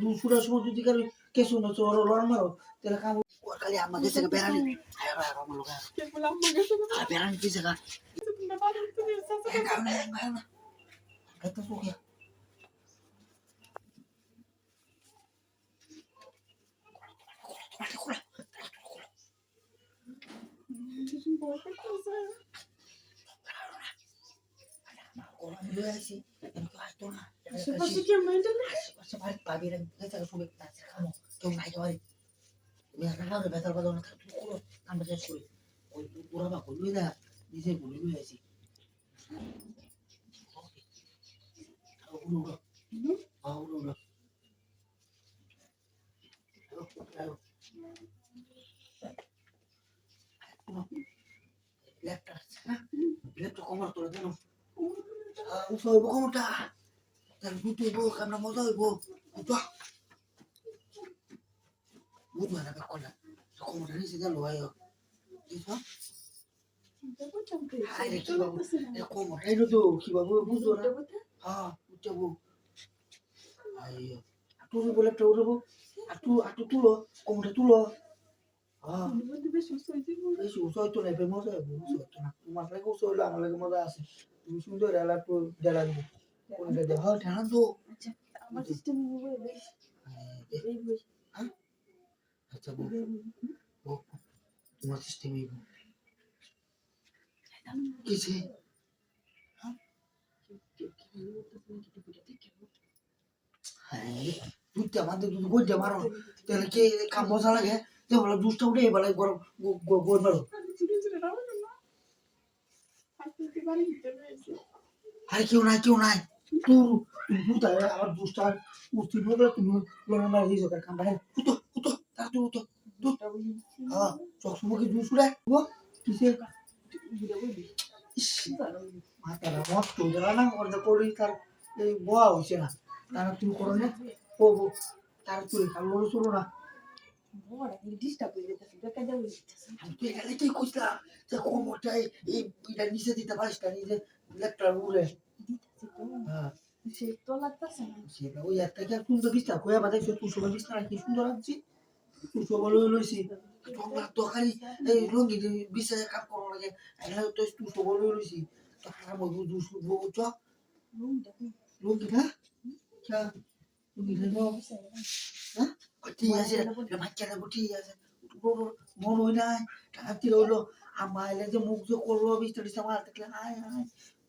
দুপুরের সময় যদি কারও কেসু না চোর লড় মারো তাহলে কাম ওর খালি আমার গেছে বেড়ানি আয় আয় আমার লোক আর বেড়ানি দিছে গা কারণে না? ওরা আশেপাশে বাড়ি পাবি না গেছে সবাই তাছে খামো কেউ নাই তুমি একটা খাওয়ারে বেতার বাজাও না তুমি করো আমরা শেষ করি ওই পুরা বা করবি না নিজে বলে লয়ে আসি উড়ো উড়ো হ্যাঁ উড়ো উড়ো লেপটা কমার তোরা জানো উঠো হইব কমটা তাহলে দুটো হইব কামনা মজা হইব উঠো বুঝব না বেক করলা কমটা নিচে গেল ভাই বুঝছ আরে কি বাবু এ কমটা এটা তো কি বাবু বুঝছ না হ্যাঁ উঠবো আটু বলে একটা উঠবো আটু আটু তুলো কমটা তুলো হ্যাঁ বেশি উৎসাহ তো নাই মজা হইব উৎসাহ তো না তোমার লাগে উৎসাহ হইলে আমার লাগে মজা আছে তুমি সুন্দর এলা একটু জ্বালা দিবে কোনটা হয়? তো আচ্ছা বউ বউ তোমার সিস্টেম এই বউ কিসে হ্যাঁ? দুধটা আমাদের দুধ গইটা মারো। তাহলে কে কাম মজা লাগে? যে বলে দুধটা উঠে এবার গরম গই মারো। আরে কেউ নাই কেউ নাই। আমার দুধটা উঠতে বলে তুমি লড়া মারা দিয়েছ কাম বাড়ে উতো উতো তার তুই উতো হ্যাঁ মুখে দুধ শুনে ও কিসে? মাথাটা নষ্ট হয়ে গেল না ওর পড়ি তার এই বোয়া হয়েছে না। তারা তুমি করো না ও বউ, তার তুই লড়ো চলো না। তো দিতে পারিস না নিজে লেপটার উড়ে। হ্যাঁ ওই একটা কি সুন্দর বিস্তার কয়ে বাদাই সে তুষো বিস্তার কি সুন্দর লাগছে। তুষো বলে লইছি। তোমরা তো খালি এই লঙ্গি বিস্তারে কাম করো লাগে এখানে তো তুষো বলে লইছি। তো খারাপ হইব দুশো বুঝছ? লঙ্গি না চা লঙ্গি না হ্যাঁ? ঠিক আছে। বাচ্চারা ঠিক আছে। মন হই নাই। টাকা দিল হইল আমার যে মুখ যে করল বিস্তার টিস্তার মার দেখলে আয় আয়।